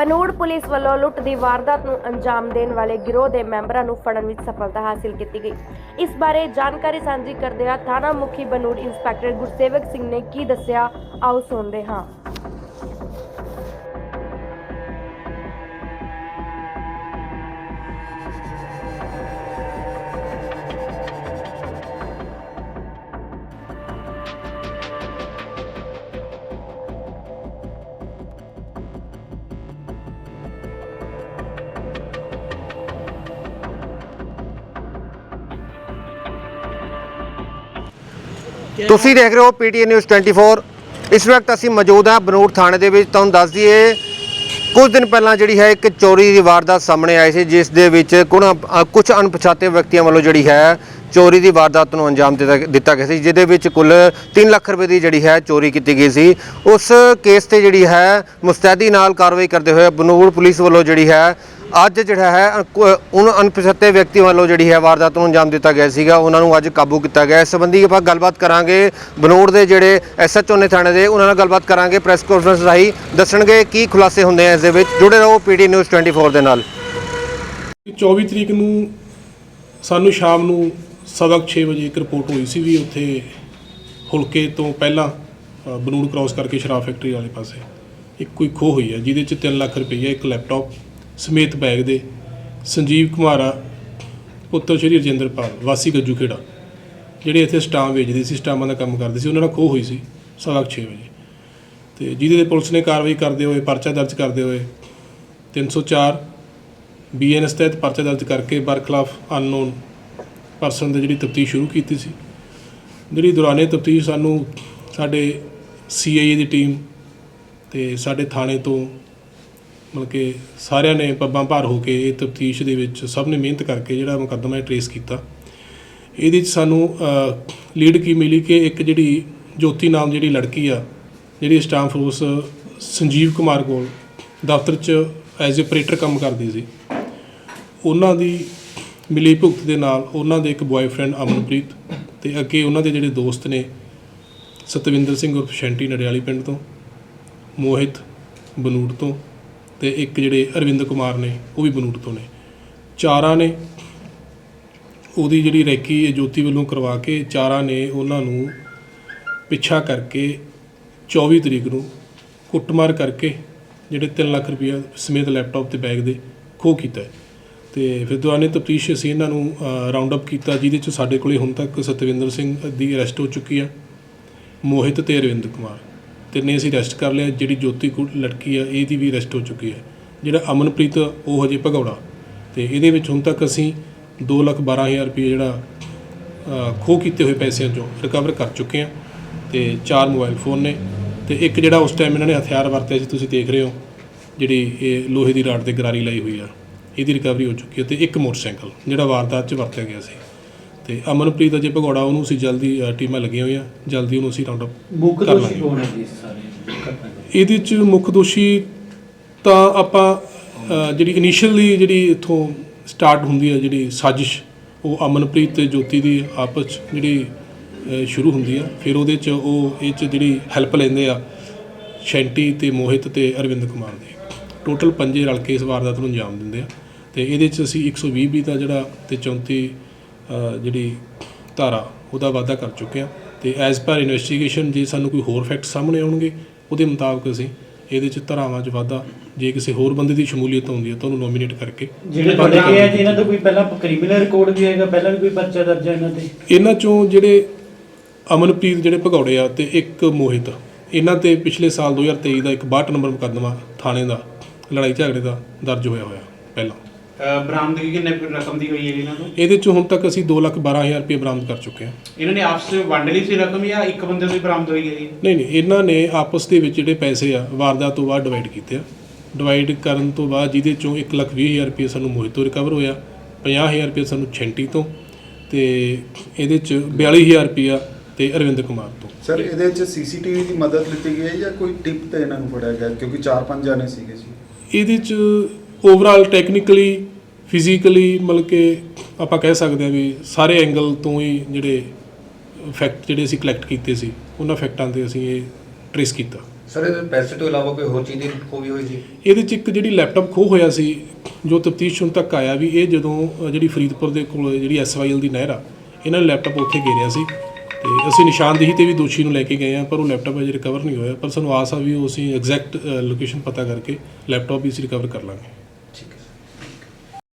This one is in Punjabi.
ਬਨੂੜ ਪੁਲਿਸ ਵੱਲੋਂ ਲੁੱਟ ਦੀ ਵਾਰਦਾਤ ਨੂੰ ਅੰਜਾਮ ਦੇਣ ਵਾਲੇ ਗਿਰੋਹ ਦੇ ਮੈਂਬਰਾਂ ਨੂੰ ਫੜਨ ਵਿੱਚ ਸਫਲਤਾ ਹਾਸਲ ਕੀਤੀ ਗਈ। ਇਸ ਬਾਰੇ ਜਾਣਕਾਰੀ ਸਾਂਝੀ ਕਰਦਿਆਂ ਥਾਣਾ ਮੁਖੀ ਬਨੂੜ ਇੰਸਪੈਕਟਰ ਗੁਰਸੇਵਕ ਸਿੰਘ ਨੇ ਕੀ ਦੱਸਿਆ, ਆਓ ਸੁਣਦੇ ਹਾਂ। ਤੁਸੀਂ ਦੇਖ ਰਹੇ ਹੋ ਪੀਟੀਐਨ ਨਿਊਜ਼ 24 ਇਸ ਵਕਤ ਅਸੀਂ ਮੌਜੂਦ ਹਾਂ ਬਨੂੜ ਥਾਣੇ ਦੇ ਵਿੱਚ। ਤੁਹਾਨੂੰ ਦੱਸ ਦਈਏ, ਕੁਝ ਦਿਨ ਪਹਿਲਾਂ ਜਿਹੜੀ ਹੈ ਇੱਕ ਚੋਰੀ ਦੀ ਵਾਰਦਾਤ ਸਾਹਮਣੇ ਆਈ ਸੀ, ਜਿਸ ਦੇ ਵਿੱਚ ਕੁਝ ਅਣਪਛਾਤੇ ਵਿਅਕਤੀਆਂ ਵੱਲੋਂ ਜਿਹੜੀ ਹੈ ਚੋਰੀ ਦੀ ਵਾਰਦਾਤ ਨੂੰ ਅੰਜਾਮ ਦਿੱਤਾ ਦਿੱਤਾ ਗਿਆ ਸੀ, ਜਿਹਦੇ ਵਿੱਚ ਕੁੱਲ 3 ਲੱਖ ਰੁਪਏ ਦੀ ਜਿਹੜੀ ਹੈ ਚੋਰੀ ਕੀਤੀ ਗਈ ਸੀ। ਉਸ ਕੇਸ ਤੇ ਜਿਹੜੀ ਹੈ ਮੁਸਤੈਦੀ ਨਾਲ ਕਾਰਵਾਈ ਕਰਦੇ ਹੋਏ ਬਨੂੜ ਪੁਲਿਸ ਵੱਲੋਂ ਜਿਹੜੀ ਹੈ ਅੱਜ ਜਿਹੜਾ ਹੈ ਅ- ਉਹਨਾਂ ਅਣਪਛਾਤੇ ਵਿਅਕਤੀ ਵੱਲੋਂ ਜਿਹੜੀ ਹੈ ਵਾਰਦਾਤ ਨੂੰ ਅੰਜਾਮ ਦਿੱਤਾ ਗਿਆ ਸੀਗਾ ਉਹਨਾਂ ਨੂੰ ਅੱਜ ਕਾਬੂ ਕੀਤਾ ਗਿਆ। ਇਸ ਸੰਬੰਧੀ ਆਪਾਂ ਗੱਲਬਾਤ ਕਰਾਂਗੇ। ਬਨੋੜ ਦੇ ਜਿਹੜੇ ਐਸਐਚਓ ਨੇ ਥਾਣੇ ਦੇ ਉਹਨਾਂ ਨਾਲ ਗੱਲਬਾਤ ਕਰਾਂਗੇ। ਪ੍ਰੈਸ ਕਾਨਫਰੰਸ ਰਾਹੀਂ ਦੱਸਣਗੇ ਕੀ ਖੁਲਾਸੇ ਹੁੰਦੇ ਆ ਇਸ ਦੇ ਵਿੱਚ। ਜੁੜੇ ਰਹੋ ਪੀਟੀ ਨਿਊਜ਼ 24 ਦੇ ਨਾਲ। 24 ਤਰੀਕ ਨੂੰ ਸਾਨੂੰ ਸ਼ਾਮ ਨੂੰ ਸਵਾ ਕੁ ਛੇ ਵਜੇ ਇੱਕ ਰਿਪੋਰਟ ਹੋਈ ਸੀ ਵੀ ਉੱਥੇ ਹੁਲਕੇ ਤੋਂ ਪਹਿਲਾਂ ਅ, ਬਨੂੜ ਕ੍ਰਾਸ ਕਰਕੇ ਸ਼ਰਾਬ ਫੈਕਟਰੀ ਵਾਲੇ ਪਾਸੇ ਇੱਕ ਕੋਈ ਖੋਹ ਹੋਈ ਹੈ ਜਿਹਦੇ ਚ 3 ਲੱਖ ਰੁਪਏ ਇੱਕ ਲੈਪਟਾਪ ਸਮੇਤ ਬੈਗ ਦੇ ਸੰਜੀਵ ਕੁਮਾਰਾ, ਪੁੱਤਰ ਸ਼੍ਰੀ ਰਜਿੰਦਰਪਾਲ, ਵਾਸੀ ਗੱਜੂ ਖੇੜਾ, ਜਿਹੜੇ ਇੱਥੇ ਸਟਾਮ ਵੇਚਦੇ ਸੀ, ਸਟਾਮਾਂ ਦਾ ਕੰਮ ਕਰਦੇ ਸੀ, ਉਹਨਾਂ ਨਾਲ ਖੋਹ ਹੋਈ ਸੀ ਸਵਾ ਕੁ ਛੇ ਵਜੇ। ਤੇ ਜਿਹਦੇ ਤੇ ਪੁਲਿਸ ਨੇ ਕਾਰਵਾਈ ਕਰਦੇ ਹੋਏ ਪਰਚਾ ਦਰਜ ਕਰਦੇ ਹੋਏ 304 ਬੀਐਨਐਸ ਤਹਿਤ ਪਰਚਾ ਦਰਜ ਕਰਕੇ ਬਰਖਲਾਫ ਅਨਨੋਨ ਪਰਸਨ ਦੀ ਜਿਹੜੀ ਤਫਤੀਸ਼ ਸ਼ੁਰੂ ਕੀਤੀ ਸੀ। ਜਿਹੜੀ ਦੌਰਾਨੇ ਤਫਤੀਸ਼ ਸਾਨੂੰ ਸਾਡੇ ਸੀਆਈਏ ਦੀ ਟੀਮ ਤੇ ਸਾਡੇ ਥਾਣੇ ਤੋਂ ਮਤਲਬ ਕਿ ਸਾਰਿਆਂ ਨੇ ਪੱਬਾਂ ਭਾਰ ਹੋ ਕੇ ਇਹ ਤਫਤੀਸ਼ ਦੇ ਵਿੱਚ ਸਭ ਨੇ ਮਿਹਨਤ ਕਰਕੇ ਜਿਹੜਾ ਮੁਕੱਦਮਾ ਹੈ ਟਰੇਸ ਕੀਤਾ। ਇਹਦੇ ਵਿੱਚ ਸਾਨੂੰ ਲੀਡ ਕੀ ਮਿਲੀ ਕਿ ਇੱਕ ਜਿਹੜੀ ਜੋਤੀ ਨਾਮ ਜਿਹੜੀ ਲੜਕੀ ਆ, ਜਿਹੜੀ ਸਟਾਫ ਫੋਰਸ ਸੰਜੀਵ ਕੁਮਾਰ ਕੋਲ ਦਫ਼ਤਰ 'ਚ ਐਜ਼ ਅ ਆਪਰੇਟਰ ਕੰਮ ਕਰਦੀ ਸੀ। ਉਹਨਾਂ ਦੀ ਮਿਲੀ ਭੁਗਤ ਦੇ ਨਾਲ ਉਹਨਾਂ ਦੇ ਇੱਕ ਬॉयਫ੍ਰੈਂਡ ਅਮਨਪ੍ਰੀਤ ਤੇ ਅੱਗੇ ਉਹਨਾਂ ਦੇ ਜਿਹੜੇ ਦੋਸਤ ਨੇ ਸਤਵਿੰਦਰ ਸਿੰਘ ਉਰਫ ਸ਼ੈਂਟੀ ਨੜਿਆਲੀ ਪਿੰਡ ਤੋਂ, ਮੋਹਿਤ ਬਨੂੜ ਤੋਂ ਤੇ ਇੱਕ ਜਿਹੜੇ ਅਰਵਿੰਦ ਕੁਮਾਰ ਨੇ, ਉਹ ਵੀ ਬਨੂੜ ਤੋਂ ਨੇ ਚਾਰਾਂ ਨੇ ਉਹਦੀ ਜਿਹੜੀ ਰੈਕੀ ਜੋਤੀ ਵੱਲੋਂ ਕਰਵਾ ਕੇ ਚਾਰਾਂ ਨੇ ਉਹਨਾਂ ਨੂੰ ਪਿੱਛਾ ਕਰਕੇ 24 ਤਰੀਕ ਨੂੰ ਕੁੱਟਮਾਰ ਕਰਕੇ ਜਿਹੜੇ 3 ਲੱਖ ਰੁਪਇਆ ਸਮੇਤ ਲੈਪਟਾਪ ਤੇ ਬੈਗ ਦੇ ਖੋਹ ਕੀਤਾ ਹੈ। ਤੇ ਫਿਰ ਦੌਰਾਨੇ ਤਫਤੀਸ਼ ਅਸੀਂ ਇਹਨਾਂ ਨੂੰ ਰਾਉਂਡ ਅਪ ਕੀਤਾ, ਜਿਹਦੇ ਚ ਸਾਡੇ ਕੋਲੇ ਹੁਣ ਤੱਕ ਸਤਵਿੰਦਰ ਸਿੰਘ ਦੀ ਅਰੈਸਟ ਹੋ ਚੁੱਕੀ ਆ, ਮੋਹਿਤ ਤੇ ਅਰਵਿੰਦ ਕੁਮਾਰ ਤਿੰਨੇ ਅਸੀਂ ਅਰੈਸਟ ਕਰ ਲਿਆ ਜਿਹੜੀ ਜੋਤੀ ਕੁ- ਲੜਕੀ ਆ ਇਹਦੀ ਵੀ ਅਰੈਸਟ ਹੋ ਚੁੱਕੀ ਹੈ। ਜਿਹੜਾ ਅਮਨਪ੍ਰੀਤ ਉਹ ਹਜੇ ਭਗੌੜਾ। ਤੇ ਇਹਦੇ ਵਿੱਚ ਹੁਣ ਤੱਕ ਅਸੀਂ 212000 ਰੁਪਏ ਜਿਹੜਾ ਅ, ਖੋਹ ਕੀਤੇ ਹੋਏ ਪੈਸਿਆਂ ਚੋਂ ਰਿਕਵਰ ਕਰ ਚੁੱਕੇ ਹਾਂ। ਤੇ ਚਾਰ ਮੋਬਾਈਲ ਫੋਨ ਨੇ। ਤੇ ਇੱਕ ਜਿਹੜਾ ਉਸ ਟਾਈਮ ਇਹਨਾਂ ਨੇ ਹਥਿਆਰ ਵਰਤਿਆ ਸੀ ਤੁਸੀਂ ਦੇਖ ਰਹੇ ਹੋ ਜਿਹੜੀ ਇਹ ਲੋਹੇ ਦੀ ਰਾਡ ਤੇ ਗਰਾਰੀ ਲਾਈ ਹੋਈ ਆ ਇਹਦੀ ਰਿਕਵਰੀ ਹੋ ਚੁੱਕੀ ਹੈ। ਤੇ ਇੱਕ ਮੋਟਰਸਾਈਕਲ ਜਿਹੜਾ ਵਾਰਦਾਤ 'ਚ ਵਰਤਿਆ ਗਿਆ ਸੀ। ਤੇ ਅਮਨਪ੍ਰੀਤ ਅਜੇ ਭਗੌੜਾ ਉਹਨੂੰ ਅਸੀਂ ਜਲਦੀ ਅ, ਟੀਮਾਂ ਲੱਗੀਆਂ ਹੋਈਆਂ ਜਲਦੀ ਉਹਨੂੰ ਅਸੀਂ ਰਾਉਂਡ ਅਪ ਮੁੱਖ ਕਰ ਦੋਸ਼ੀ ਲਾਂਗੇ। ਕੌਣ ਹੈ ਜੀ ਇਸ ਸਾਰੇ ਘਟਨਾ ਦੇ ਇਹਦੇ ਚ ਮੁੱਖ ਦੋਸ਼ੀ ਤਾਂ ਆਪਾਂ ਅ, ਜਿਹੜੀ ਇਨੀਸ਼ੀਅਲੀ ਜਿਹੜੀ ਇਥੋਂ ਸਟਾਰਟ ਹੁੰਦੀ ਹੈ ਜਿਹੜੀ ਸਾਜ਼ਿਸ਼ ਉਹ ਅਮਨਪ੍ਰੀਤ ਤੇ ਜੋਤੀ ਦੀ ਆਪਸ 'ਚ ਜਿਹੜੀ ਅ, ਸ਼ੁਰੂ ਹੁੰਦੀ ਆ। ਫਿਰ ਉਹਦੇ ਚ ਉਹ ਇਹ ਚ ਜਿਹੜੀ ਹੈਲਪ ਲੈਂਦੇ ਆ ਸ਼ੈਂਟੀ ਤੇ ਮੋਹਿਤ ਤੇ ਅਰਵਿੰਦ ਕੁਮਾਰ ਦੀ। ਟੋਟਲ ਪੰਜੇ ਰਲ ਕੇ ਇਸ ਵਾਰਦਾਤ ਨੂੰ ਅੰਜਾਮ ਦਿੰਦੇ ਆ। ਤੇ ਇਹਦੇ ਚ ਅਸੀਂ 120 ਵੀ ਦਾ ਜਿਹੜਾ ਤੇ 34 ਅ, ਜਿਹੜੀ ਧਾਰਾ ਉਹਦਾ ਵਾਅਦਾ ਕਰ ਚੁੱਕੇ ਆ ਤੇ ਐਜ਼ ਪਰ ਇਨਵੈਸਟੀਗੇਸ਼ਨ ਜੇ ਸਾਨੂੰ ਕੋਈ ਹੋਰ ਫੈਕਟ ਸਾਹਮਣੇ ਆਉਣਗੇ ਉਹਦੇ ਮੁਤਾਬਕ ਅਸੀਂ ਇਹਦੇ ਚ ਧਾਰਾਵਾਂ 'ਚ ਵਾਧਾ ਜੇ ਕਿਸੇ ਹੋਰ ਬੰਦੇ ਦੀ ਸ਼ਮੂਲੀਅਤ ਹੁੰਦੀ ਹੈ ਤਾਂ ਉਹਨੂੰ ਨੋਮੀਨੇਟ ਕਰਕੇ ਜਿਹੜੇ ਬੰਦ ਤੁਹਾਡੇ ਕਰ ਇਹ ਹੈ ਜੀ ਇਹਨਾਂ ਦਾ ਕੋਈ ਪਹਿਲਾਂ ਕ੍ਰਿਮੀਨਲ ਰਿਕਾਰਡ ਵੀ ਹੈਗਾ ਪਹਿਲਾਂ ਵੀ ਕੋਈ ਪਰਚਾ ਦਰਜ ਹੈ ਇਹਨਾਂ ਤੇ? ਇਹਨਾਂ ਚੋਂ ਜਿਹੜੇ ਅਮਨਪ੍ਰੀਤ ਜਿਹੜੇ ਭਗੌੜੇ ਆ ਤੇ ਇੱਕ ਮੋਹਿਤ ਇਹਨਾਂ ਤੇ ਪਿਛਲੇ ਸਾਲ 2023 ਦਾ ਇੱਕ 62 ਨੰਬਰ ਮੁਕੱਦਮਾ ਥਾਣੇ ਦਾ ਲੜਾਈ ਝਗੜੇ ਦਾ ਦਰਜ ਹੋਇਆ ਹੋਇਆ ਪਹਿਲਾਂ। ਬਰਾਮਦਗੀ ਕਿੰਨੇ ਕੁ ਰਕਮ ਦੀ ਹੋਈ ਹੈ ਇਹਨਾਂ ਨੂੰ ਇਹਦੇ ਚ ਹੁਣ ਤੱਕ ਅਸੀਂ 212000 ਰੁਪਏ ਬਰਾਮਦ ਕਰ ਚੁੱਕੇ ਹਾਂ। ਇਹਨਾਂ ਨੇ ਆਪਸ ਵਿੱਚ ਵੰਡ ਲਈ ਸੀ ਰਕਮ ਜਾਂ ਇੱਕ ਬੰਦੇ ਤੋਂ ਹੀ ਬਰਾਮਦ ਹੋਈ ਹੈ ਜੀ? ਨਹੀਂ ਨਹੀਂ ਇਹਨਾਂ ਨੇ ਆਪਸ ਦੇ ਵਿੱਚ ਜਿਹੜੇ ਪੈਸੇ ਆ ਵਾਰਦਾਤ ਤੋਂ ਬਾਅਦ ਡਿਵਾਈਡ ਕੀਤੇ ਆ। ਡਿਵਾਈਡ ਕਰਨ ਤੋਂ ਬਾਅਦ ਜਿਹਦੇ ਚੋਂ 120000 ਰੁਪਏ ਸਾਨੂੰ ਮੋਹਿਤ ਤੋਂ ਰਿਕਵਰ ਹੋਇਆ 50000 ਰੁਪਏ ਸਾਨੂੰ ਛੈਂਟੀ ਤੋਂ ਤੇ ਇਹਦੇ ਚ 42000 ਰੁਪਇਆ ਤੇ ਅਰਵਿੰਦ ਕੁਮਾਰ ਤੋਂ। ਸਰ ਇਹਦੇ ਵਿੱਚ ਸੀਸੀਟੀਵੀ ਦੀ ਮਦਦ ਲਿੱਤੀ ਗਈ ਹੈ ਜਾਂ ਕੋਈ ਟਿਪ ਤੇ ਇਹਨਾਂ ਨੂੰ ਫੜਿਆ ਗਿਆ? ਕਿਉਂਕਿ 4-5 ਜਾਣੇ ਸੀਗੇ ਜੀ। ਇਹਦੇ ਚ ਓਵਰਆਲ ਟੈਕਨੀਕਲੀ ਫਿਜ਼ੀਕਲੀ ਮਤਲਬ ਕਿ ਆਪਾਂ ਕਹਿ ਸਕਦੇ ਹਾਂ ਵੀ ਸਾਰੇ ਐਂਗਲ ਤੋਂ ਹੀ ਜਿਹੜੇ ਫੈਕਟ ਜਿਹੜੇ ਅਸੀਂ ਕਲੈਕਟ ਕੀਤੇ ਸੀ ਉਹਨਾਂ ਫੈਕਟਾਂ ਤੇ ਅਸੀਂ ਇਹ ਟ੍ਰੇਸ ਕੀਤਾ। ਸਰ ਇਹਦੇ ਪੈਸੇ ਤੋਂ ਇਲਾਵਾ ਕੋਈ ਹੋਰ ਚੀਜ਼ ਦੀ ਖੋਹ ਵੀ ਹੋਈ ਸੀ? ਇਹਦੇ ਚ ਇੱਕ ਜਿਹੜੀ ਲੈਪਟਾਪ ਖੋਹ ਹੋਇਆ ਸੀ ਜੋ ਤਫਤੀਸ਼ ਹੁਣ ਤੱਕ ਆਇਆ ਵੀ ਇਹ ਜਦੋਂ ਜਿਹੜੀ ਫਰੀਦਪੁਰ ਦੇ ਕੋਲ ਜਿਹੜੀ ਐਸਵਾਈਐਲ ਦੀ ਨਹਿਰ ਆ ਇਹਨਾਂ ਨੇ ਲੈਪਟਾਪ ਉੱਥੇ ਗੇਰਿਆ ਸੀ ਤੇ ਅਸੀਂ ਨਿਸ਼ਾਨਦੇਹੀ ਤੇ ਵੀ ਦੋਸ਼ੀ ਨੂੰ ਲੈ ਕੇ ਗਏ ਆ ਪਰ ਉਹ ਲੈਪਟਾਪ ਅਜੇ ਰਿਕਵਰ ਨਹੀਂ ਹੋਇਆ ਪਰ ਸਾਨੂੰ ਆਸ ਆ ਵੀ ਉਹ ਅਸੀਂ ਐਗਜ਼ੈਕਟ ਲੋਕੇਸ਼ਨ ਪਤਾ ਕਰਕੇ ਲੈਪਟਾਪ ਵੀ ਅਸੀਂ ਰਿਕਵਰ ਕਰ ਲਾਂਗੇ।